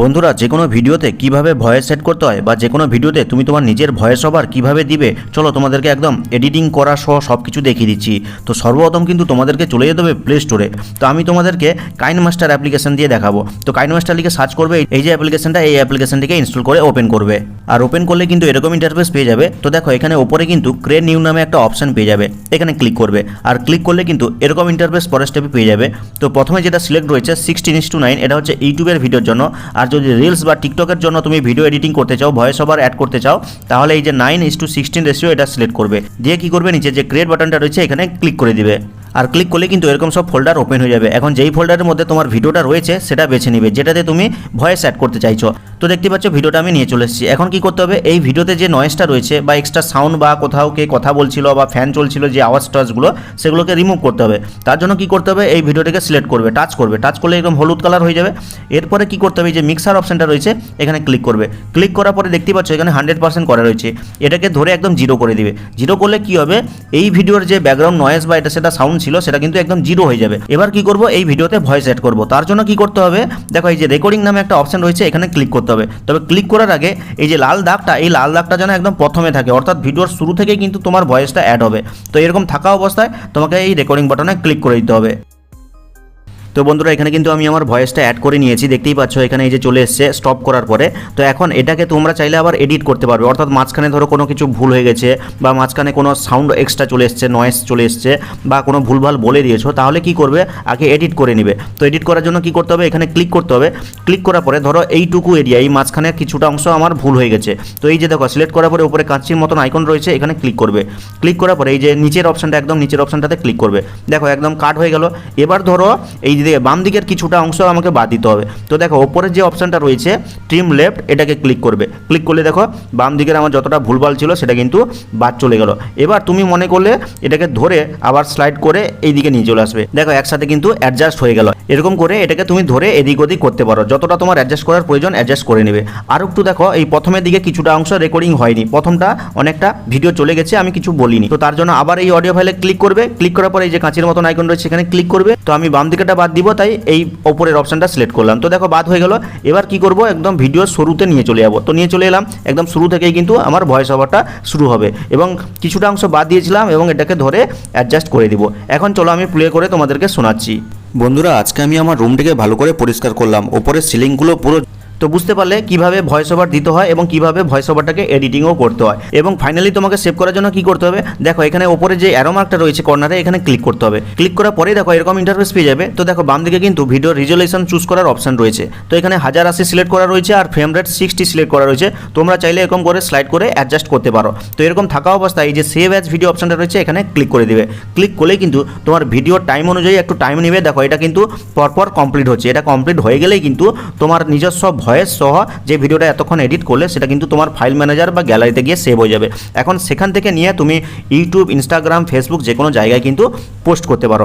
বন্ধুরা, যে কোনো ভিডিওতে কীভাবে ভয়েস সেট করতে হয় বা যে কোনো ভিডিওতে তুমি তোমার নিজের ভয়েস ওভার কীভাবে দিবে, চলো তোমাদেরকে একদম এডিটিং করা সহ সব কিছু দেখিয়ে দিচ্ছি। তো সর্বপ্রথম কিন্তু তোমাদেরকে চলে যেতে হবে প্লে স্টোরে তো আমি তোমাদেরকে কাইন মাস্টার অ্যাপ্লিকেশন দিয়ে দেখাবো। তো কাইন মাস্টার লিখে সার্চ করবে, এই যে অ্যাপ্লিকেশনটা এই অ্যাপ্লিকেশনটিকে ইনস্টল করে ওপেন করবে। আর ওপেন করলে কিন্তু এরকম ইন্টারফেস পেয়ে যাবে। তো দেখো, এখানে ওপরে কিন্তু ক্রিয়েট নিউ নামে একটা অপশন পেয়ে যাবে। এখানে ক্লিক করবে। আর ক্লিক করলে কিন্তু এরকম ইন্টারফেস পরের স্টেপে পেয়ে যাবে। তো প্রথমে যেটা সিলেক্ট রয়েছে সিক্সটিন ইস টু নাইন এটা হচ্ছে ইউটিউবের ভিডিওর জন্য। আর যদি রিলস বা টিকটকের জন্য তুমি ভিডিও এডিটিং করতে চাও ভয়েস ওভার অ্যাড করতে চাও, তাহলে এই যে nine is to sixteen ratio এটা সিলেক্ট করবে। দিয়ে কি করবে? নিচে যে ক্রিয়েট বাটনটা রয়েছে, এখানে ক্লিক করে দিবে। আর ক্লিক করলে কিন্তু এরকম সব ফোল্ডার ওপেন হয়ে যাবে। এখন যেই ফোল্ডারের মধ্যে তোমার ভিডিওটা রয়েছে, সেটা বেছে নিবে, যেটাতে তুমি ভয়েস অ্যাড করতে চাইছো। তো দেখতে পাচ্ছ, ভিডিওটা আমি নিয়ে চলে এসেছি। এখন কি করতে হবে, এই ভিডিওতে যে নয়েজটা রয়েছে বা এক্সট্রা সাউন্ড বা কোথাও কে কথা বলছিল বা ফ্যান চলছিল যে আওয়াজ টাওয়াজগুলো, সেগুলোকে রিমুভ করতে হবে। তার জন্য কি করতে হবে, এই ভিডিওটাকে সিলেক্ট করবে টাচ করবে। টাচ করলে একদম হলুদ কালার হয়ে যাবে। এরপরে কি করতে হবে যে মিক্সার অপশনটা রয়েছে, এখানে ক্লিক করবে। ক্লিক করার পরে দেখতে পাচ্ছ, এখানে হান্ড্রেড পার্সেন্ট করা রয়েছে। এটাকে ধরে একদম জিরো করে দিবে। জিরো করলে কি হবে, এই ভিডিওর যে ব্যাকগ্রাউন্ড নয়েজ বা এটা সেটা সাউন্ড ছিল, সেটা কিন্তু একদম জিরো হয়ে যাবে। এবার কি করব, এই ভিডিওতে ভয়েস অ্যাড করব। তার জন্য কি করতে হবে, দেখো এই যে রেকর্ডিং নামে একটা অপশন রয়েছে, এখানে ক্লিক করতে হবে। তবে ক্লিক করার আগে এই যে লাল দাগটা, এই লাল দাগটা যেন একদম প্রথমে থাকে। অর্থাৎ ভিডিওর শুরু থেকেই কিন্তু তোমার ভয়েসটা অ্যাড হবে। তো এরকম থাকা অবস্থায় তোমাকে এই রেকর্ডিং বাটনে ক্লিক করে দিতে হবে। তো বন্ধুরা, এখানে কিন্তু আমি আমার ভয়েসটা অ্যাড করে নিয়েছি। দেখতেই পাচ্ছ, এখানে এই যে চলে এসছে স্টপ করার পরে। তো এখন এটাকে তোমরা চাইলে আবার এডিট করতে পারবে। অর্থাৎ মাঝখানে ধরো কোনো কিছু ভুল হয়ে গেছে, বা মাঝখানে কোনো সাউন্ড এক্সট্রা চলে এসছে নয়েস চলে এসছে, বা কোনো ভুলভাল বলে দিয়েছ, তাহলে কি করবে? আগে এডিট করে নিবে। তো এডিট করার জন্য কি করতে হবে? এখানে ক্লিক করতে হবে। ক্লিক করার পরে ধরো এইটুকু এরিয়া এই মাঝখানে কিছুটা অংশ আমার ভুল হয়ে গেছে। তো এই যে দেখো সিলেক্ট করার পরে উপরে কাঁচির মতন আইকন রয়েছে, এখানে ক্লিক করবে। ক্লিক করার পরে এই যে নিচের অপশানটা একদম নিচের অপশানটাতে ক্লিক করবে। দেখো, একদম কাট হয়ে গেল। এবার ধরো এই যে বাম দিকের কিছুটা অংশ আমাকে বাদ দিতে হবে। তো দেখো, ওপরের যে অপশনটা রয়েছে ট্রিম লেফট এটাকে ক্লিক করবে। ক্লিক করলে দেখো, বাম দিকের আমার যতটা ভুলভাল ছিল, সেটা কিন্তু বাদ চলে গেল। এবার তুমি মনে করলে, এটাকে ধরে আবার স্লাইড করে এই দিকে নিয়ে চলে আসবে। দেখো, একসাথে কিন্তু অ্যাডজাস্ট হয়ে গেল। এরকম করে এটাকে তুমি ধরে এদিক ওদিক করতে পারো। যতটা তোমার অ্যাডজাস্ট করার প্রয়োজন অ্যাডজাস্ট করে নেবে। আর একটু দেখো, এই প্রথমের দিকে কিছুটা অংশ রেকর্ডিং হয়নি। প্রথমটা অনেকটা ভিডিও চলে গেছে, আমি কিছু বলিনি। তো তার জন্য আবার এই অডিও ফাইলে ক্লিক করবে। ক্লিক করার পরে এই যে কাঁচের মতন আইকন রয়েছে, সেখানে ক্লিক করবে। তো আমি বাম দিকেটা বাদ দিব, তাই এই ওপরের অপশনটা সিলেক্ট করলাম। তো দেখো, বাদ হয়ে গেল। এবার কি করব? একদম ভিডিও শুরুতে নিয়ে চলে যাব। তো নিয়ে চলে এলাম। একদম শুরু থেকেই কিন্তু আমার ভয়েস ওভারটা শুরু হবে। এবং কিছুটা অংশ বাদ দিয়েছিলাম এবং এটাকে ধরে অ্যাডজাস্ট করে দিব। এখন চলো, আমি প্লে করে তোমাদেরকে শোনাচ্ছি। বন্ধুরা, আজকে আমি আমার রুমটিকে ভালো করে পরিষ্কার করলাম। ওপরের সিলিংগুলো পুরো তো বুঝতে পারলে কীভাবে ভয়েস ওভার দিতে হয় এবং কীভাবে ভয়েস ওভারটাকে এডিটিংও করতে হয়। এবং ফাইনালি তোমাকে সেভ করার জন্য কি করতে হবে? দেখো, এখানে ওপরে যে অ্যারো মার্কটা রয়েছে কর্নারে এখানে ক্লিক করতে হবে। ক্লিক করার পরেই দেখো, এরকম ইন্টারফেস পেয়ে যাবে। তো দেখো বাম দিকে কিন্তু ভিডিও রিজলেশন চুজ করার অপশন রয়েছে। তো এখানে হাজার আশি সিলেক্ট করা রয়েছে আর ফ্রেম রেট সিক্সটি সিলেক্ট করা রয়েছে। তোমরা চাইলে এরকম করে স্লাইড করে অ্যাডজাস্ট করতে পারো। তো এরকম থাকা অবস্থায় এই যে সেভ অ্যাজ ভিডিও অপশনটা রয়েছে, এখানে ক্লিক করে দিবে। ক্লিক করলেই কিন্তু তোমার ভিডিওর টাইম অনুযায়ী একটু টাইম নেবে। দেখো, এটা কিন্তু পরপর কমপ্লিট হচ্ছে। এটা কমপ্লিট হয়ে গেলেই কিন্তু তোমার নিজস্ব ভয়েস সহ যে ভিডিওটা এতক্ষণ এডিট করলে, সেটা কিন্তু তোমার ফাইল ম্যানেজার বা গ্যালারিতে গিয়ে সেভ হয়ে যাবে। এখন সেখান থেকে নিয়ে তুমি ইউটিউব ইনস্টাগ্রাম ফেসবুক যে কোনো জায়গায় কিন্তু পোস্ট করতে পারো।